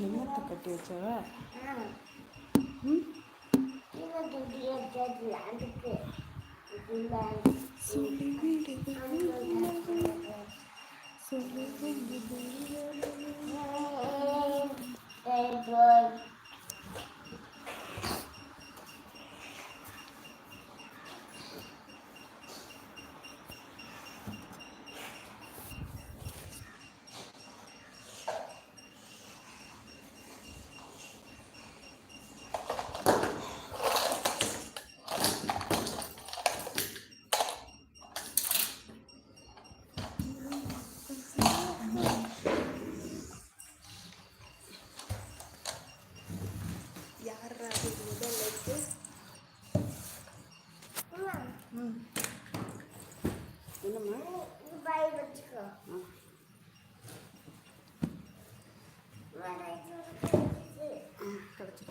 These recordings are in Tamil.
என்னத்தை கட்டி வச்சவ ம்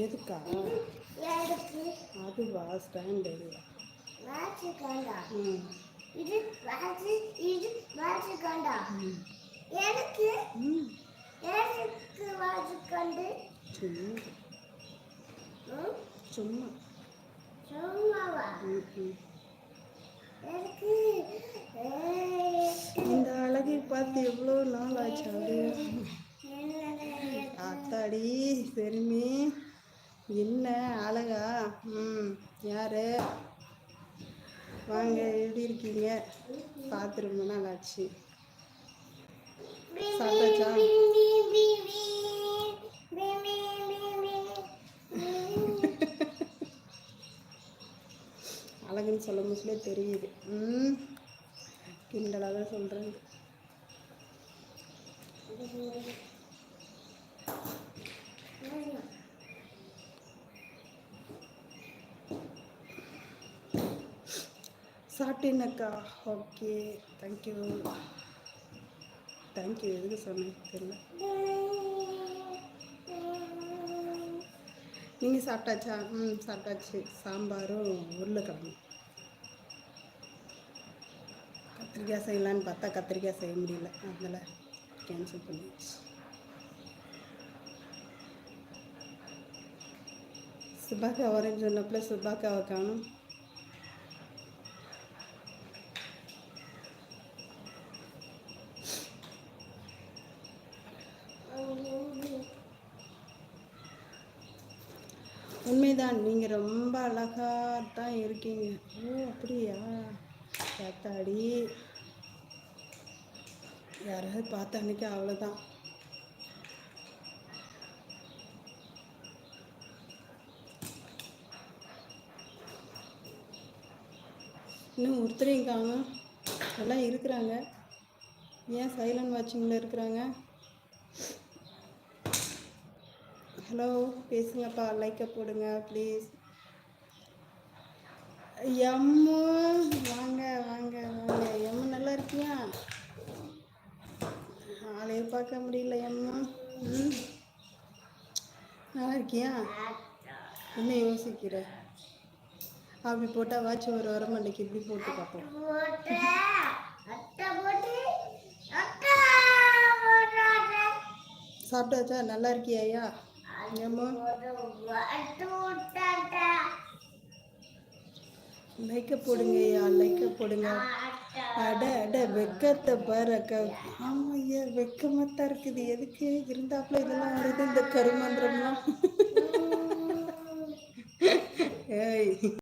எதுக்கா? அதுவா ஸ்டாண்டு ம். இது வாட்சி இது வாட்சி கண்டா எனக்கு எனக்கு வாட்சி கண்டு சும்மா சும்மா. சும்மாவா? எனக்கு இந்த அழகை பார்த்து எவ்வளோ நாள் ஆச்சு அப்படியே. அத்தாடி சரிமி என்ன அழகா? ம் யாரு? வாங்க எப்படி இருக்கீங்க? பார்த்து ரொம்ப நாள் ஆச்சு. சாப்பிட்டாச்சா? அழகுன்னு சொல்ல முடியல தெரியுது. ம் கிண்டலாக தான் சொல்கிறேன் சாப்பிட்டேனக்கா. ஓகே. தேங்க்யூ தேங்க்யூ எதுக்கு சொன்னேன்? தெரியல. நீங்கள் சாப்பிட்டாச்சா? ம் சாப்பிட்டாச்சு. சாம்பாரும் உருளைக்கிழங்கு கத்திரிக்காய் செய்யலான்னு பார்த்தா கத்திரிக்காய் செய்ய முடியல. அதனால் கேன்சல் பண்ணிடுச்சு சுபாக்கா வரேன்னு சொன்னப்பல சுபாக்காவை காணும். உண்மைதான். நீங்கள் ரொம்ப அழகாக தான் இருக்கீங்க. ஓ அப்படியா? பார்த்தாடி யாராவது பார்த்த அன்றைக்கி அவ்வளோதான் இன்னும் ஒருத்தரையும் காணும் எல்லாம் இருக்கிறாங்க. ஏன் சைலண்ட் வாட்சிங்கில் இருக்கிறாங்க? ஹலோ பேசுங்கப்பா. லைக்கை போடுங்க ப்ளீஸ் எம்மு வாங்க வாங்க வாங்க. எம்மு நல்லா இருக்கியா? ஆளையே பார்க்க முடியல எம்மு. ம். நல்லா இருக்கியா? என்ன யோசிக்கிற? அப்படி போட்டால் வாட்ச் ஒரு வர மாட்டேக்கு இப்படி போட்டு பார்ப்போம். சாப்பிட்டாச்சா? நல்லா இருக்கியா லைக்க போடுங்க ஐயா. லைக்க போடுங்க. அட அட வெக்கத்தை பாரு அக்கா ஆமா ஐயா. வெக்கமாக தான் இருக்குது. எதுக்கு இருந்தாப்புல இதெல்லாம் வருது இந்த கருமந்திரம்லாம்? ஏய்.